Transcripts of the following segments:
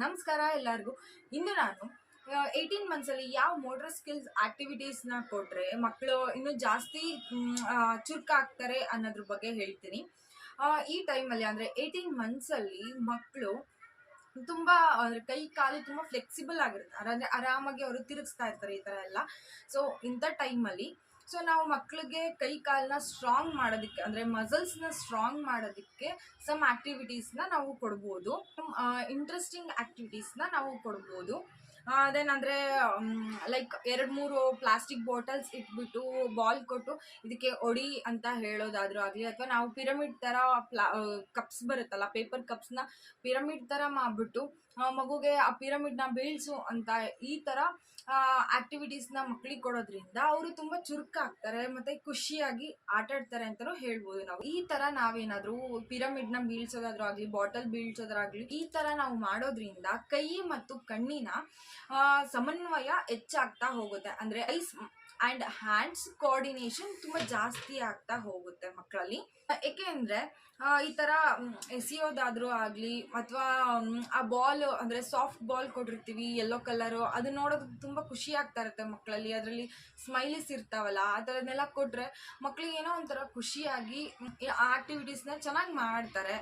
ನಮಸ್ಕಾರ ಎಲ್ಲರಿಗೂ. ಇಂದು ನಾನು ಏಯ್ಟೀನ್ ಮಂತ್ಸಲ್ಲಿ ಯಾವ ಮೋಟರ್ ಸ್ಕಿಲ್ಸ್ ಆ್ಯಕ್ಟಿವಿಟೀಸ್ನ ಕೊಟ್ಟರೆ ಮಕ್ಕಳು ಇನ್ನೂ ಜಾಸ್ತಿ ಚುರುಕಾಗ್ತಾರೆ ಅನ್ನೋದ್ರ ಬಗ್ಗೆ ಹೇಳ್ತೀನಿ. ಈ ಟೈಮಲ್ಲಿ ಅಂದರೆ ಏಯ್ಟೀನ್ ಮಂತ್ಸಲ್ಲಿ ಮಕ್ಕಳು ತುಂಬ ಅಂದರೆ ಕೈ, ಕಾಲು ತುಂಬ ಫ್ಲೆಕ್ಸಿಬಲ್ ಆಗಿರುತ್ತೆ ಅಂದರೆ ಆರಾಮಾಗಿ ಅವರು ತಿರುಗಿಸ್ತಾ ಇರ್ತಾರೆ ಈ ಥರ ಎಲ್ಲ. ಸೊ ಇಂಥ ಟೈಮಲ್ಲಿ ಸೊ ನಾವು ಮಕ್ಕಳಿಗೆ ಕೈ ಕಾಲನ್ನ ಸ್ಟ್ರಾಂಗ್ ಮಾಡೋದಕ್ಕೆ, ಅಂದರೆ ಮಸಲ್ಸ್ನ ಸ್ಟ್ರಾಂಗ್ ಮಾಡೋದಕ್ಕೆ ಸಮ್ ಆ್ಯಕ್ಟಿವಿಟೀಸ್ನ ನಾವು ಕೊಡ್ಬೋದು. ಇಂಟ್ರೆಸ್ಟಿಂಗ್ ಆ್ಯಕ್ಟಿವಿಟೀಸ್ನ ನಾವು ಕೊಡ್ಬೋದು. ಅದೇನಂದರೆ ಲೈಕ್ ಎರಡು ಮೂರು ಪ್ಲಾಸ್ಟಿಕ್ ಬಾಟಲ್ಸ್ ಇಟ್ಬಿಟ್ಟು ಬಾಲ್ ಕೊಟ್ಟು ಇದಕ್ಕೆ ಒಡಿ ಅಂತ ಹೇಳೋದಾದರೂ ಆಗಲಿ ಅಥವಾ ನಾವು ಪಿರಮಿಡ್ ಥರ ಪ್ಲಾ ಕಪ್ಸ್ ಬರುತ್ತಲ್ಲ ಪೇಪರ್ ಕಪ್ಸ್ನ ಪಿರಮಿಡ್ ಥರ ಮಾಡಿಬಿಟ್ಟು ಮಗುಗೆ ಆ ಪಿರಮಿಡ್ನ ಬೀಳ್ಸು ಅಂತ ಈ ಥರ ಆಕ್ಟಿವಿಟೀಸ್ನ ಮಕ್ಕಳಿಗೆ ಕೊಡೋದ್ರಿಂದ ಅವರು ತುಂಬ ಚುರುಕಾಗ್ತಾರೆ ಮತ್ತು ಖುಷಿಯಾಗಿ ಆಟಾಡ್ತಾರೆ ಅಂತಲೂ ಹೇಳ್ಬೋದು ನಾವು. ಈ ಥರ ನಾವೇನಾದರೂ ಪಿರಮಿಡ್ನ ಬೀಳ್ಸೋದಾದ್ರೂ ಆಗಲಿ ಬಾಟಲ್ ಬೀಳ್ಸೋದ್ರಾಗಲಿ ಈ ಥರ ನಾವು ಮಾಡೋದ್ರಿಂದ ಕೈ ಮತ್ತು ಕಣ್ಣಿನ ಸಮನ್ವಯ ಹೆಚ್ಚಾಗ್ತಾ ಹೋಗುತ್ತೆ. ಅಂದ್ರೆ ಐಸ್ ಆ್ಯಂಡ್ ಹ್ಯಾಂಡ್ಸ್ ಕೋಆರ್ಡಿನೇಷನ್ ತುಂಬ ಜಾಸ್ತಿ ಆಗ್ತಾ ಹೋಗುತ್ತೆ ಮಕ್ಕಳಲ್ಲಿ. ಏಕೆಂದರೆ ಈ ಥರ ಎಸಿಯೋದಾದರೂ ಆಗಲಿ ಅಥವಾ ಆ ಬಾಲ್ ಅಂದರೆ ಸಾಫ್ಟ್ ಬಾಲ್ ಕೊಟ್ಟಿರ್ತೀವಿ ಯೆಲ್ಲೋ ಕಲರು ಅದು ನೋಡೋದು ತುಂಬ ಖುಷಿ ಆಗ್ತಾ ಇರುತ್ತೆ ಮಕ್ಕಳಲ್ಲಿ. ಅದರಲ್ಲಿ ಸ್ಮೈಲಿಸ್ ಇರ್ತಾವಲ್ಲ, ಆ ಥರದನ್ನೆಲ್ಲ ಕೊಟ್ಟರೆ ಮಕ್ಕಳಿಗೆ ಏನೋ ಒಂಥರ ಖುಷಿಯಾಗಿ ಆ ಆ್ಯಕ್ಟಿವಿಟೀಸ್ನ ಚೆನ್ನಾಗಿ ಮಾಡ್ತಾರೆ.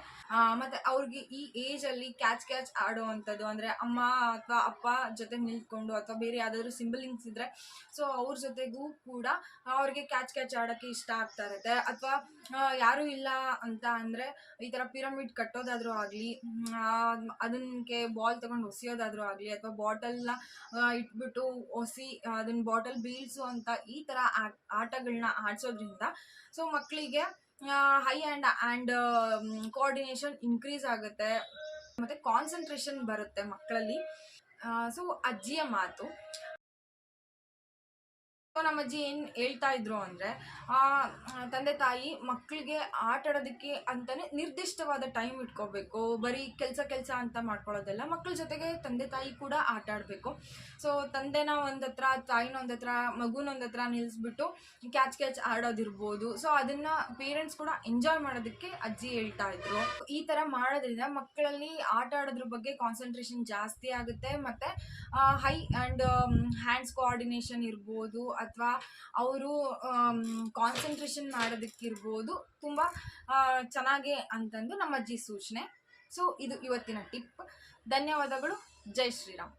ಮತ್ತು ಅವ್ರಿಗೆ ಈ ಏಜಲ್ಲಿ ಕ್ಯಾಚ್ ಕ್ಯಾಚ್ ಆಡೋ ಅಂಥದ್ದು ಅಂದರೆ ಅಮ್ಮ ಅಥವಾ ಅಪ್ಪ ಜೊತೆ ನಿಂತ್ಕೊಂಡು ಅಥವಾ ಬೇರೆ ಯಾವುದಾದ್ರೂ ಸಿಂಬಲಿಂಗ್ಸ್ ಇದ್ದರೆ ಸೊ ಅವ್ರ ಜೊತೆಗೂ ಕೂಡ ಅವ್ರಿಗೆ ಕ್ಯಾಚ್ ಕ್ಯಾಚ್ ಆಡೋಕ್ಕೆ ಇಷ್ಟ ಆಗ್ತಾ ಇರುತ್ತೆ. ಅಥವಾ ಯಾರೂ ಇಲ್ಲ ಅಂತ ಅಂದರೆ ಈ ಥರ ಪಿರಮಿಡ್ ಕಟ್ಟೋದಾದರೂ ಆಗಲಿ ಅದಕ್ಕೆ ಬಾಲ್ ತಗೊಂಡು ಒಸಿಯೋದಾದರೂ ಆಗಲಿ, ಅಥವಾ ಬಾಟಲ್ನ ಇಟ್ಬಿಟ್ಟು ಒಸಿ ಅದನ್ನ ಬಾಟಲ್ ಬೀಳ್ಸು ಅಂತ ಈ ಥರ ಆಟಗಳನ್ನ ಆಡಿಸೋದ್ರಿಂದ ಸೊ ಮಕ್ಕಳಿಗೆ eye and and coordination increase ಆಗುತ್ತೆ. ಮತ್ತು ಕಾನ್ಸಂಟ್ರೇಷನ್ ಬರುತ್ತೆ ಮಕ್ಕಳಲ್ಲಿ ಸೊ ಅಜ್ಜಿಯ ಮಾತು ನಮ್ಮ ಅಜ್ಜಿ ಏನು ಹೇಳ್ತಾ ಇದ್ರು ಅಂದರೆ ತಂದೆ ತಾಯಿ ಮಕ್ಕಳಿಗೆ ಆಟ ಆಡೋದಕ್ಕೆ ಅಂತಲೇ ನಿರ್ದಿಷ್ಟವಾದ ಟೈಮ್ ಇಟ್ಕೋಬೇಕು. ಬರೀ ಕೆಲಸ ಕೆಲಸ ಅಂತ ಮಾಡ್ಕೊಳ್ಳೋದಲ್ಲ ಮಕ್ಕಳ ಜೊತೆಗೆ ತಂದೆ ತಾಯಿ ಕೂಡ ಆಟ ಆಡಬೇಕು. ಸೊ ತಂದೆನ ಒಂದು ಹತ್ರ, ತಾಯಿನ ಒಂದು ಹತ್ರ, ಮಗುನ ಒಂದತ್ರ ಹತ್ರ ಕ್ಯಾಚ್ ಕ್ಯಾಚ್ ಆಡೋದಿರ್ಬೋದು. ಸೊ ಅದನ್ನು ಪೇರೆಂಟ್ಸ್ ಕೂಡ ಎಂಜಾಯ್ ಮಾಡೋದಕ್ಕೆ ಅಜ್ಜಿ ಹೇಳ್ತಾ ಇದ್ರು. ಈ ಥರ ಮಾಡೋದ್ರಿಂದ ಮಕ್ಕಳಲ್ಲಿ ಆಟ ಆಡೋದ್ರ ಬಗ್ಗೆ ಕಾನ್ಸಂಟ್ರೇಷನ್ ಜಾಸ್ತಿ ಆಗುತ್ತೆ. ಮತ್ತು ಹೈ ಆ್ಯಂಡ್ ಹ್ಯಾಂಡ್ಸ್ ಕೋಆರ್ಡಿನೇಷನ್ ಇರ್ಬೋದು. ಅಥವಾ ಅವರು ಕಾನ್ಸಂಟ್ರೇಷನ್ ಮಾಡೋದಕ್ಕಿರ್ಬೋದು ತುಂಬ ಚೆನ್ನಾಗಿ ಅಂತಂದು ನಮ್ಮ ಅಜ್ಜಿ ಸೂಚನೆ. ಸೊ ಇದು ಇವತ್ತಿನ ಟಿಪ್. ಧನ್ಯವಾದಗಳು. ಜೈ ಶ್ರೀರಾಮ್.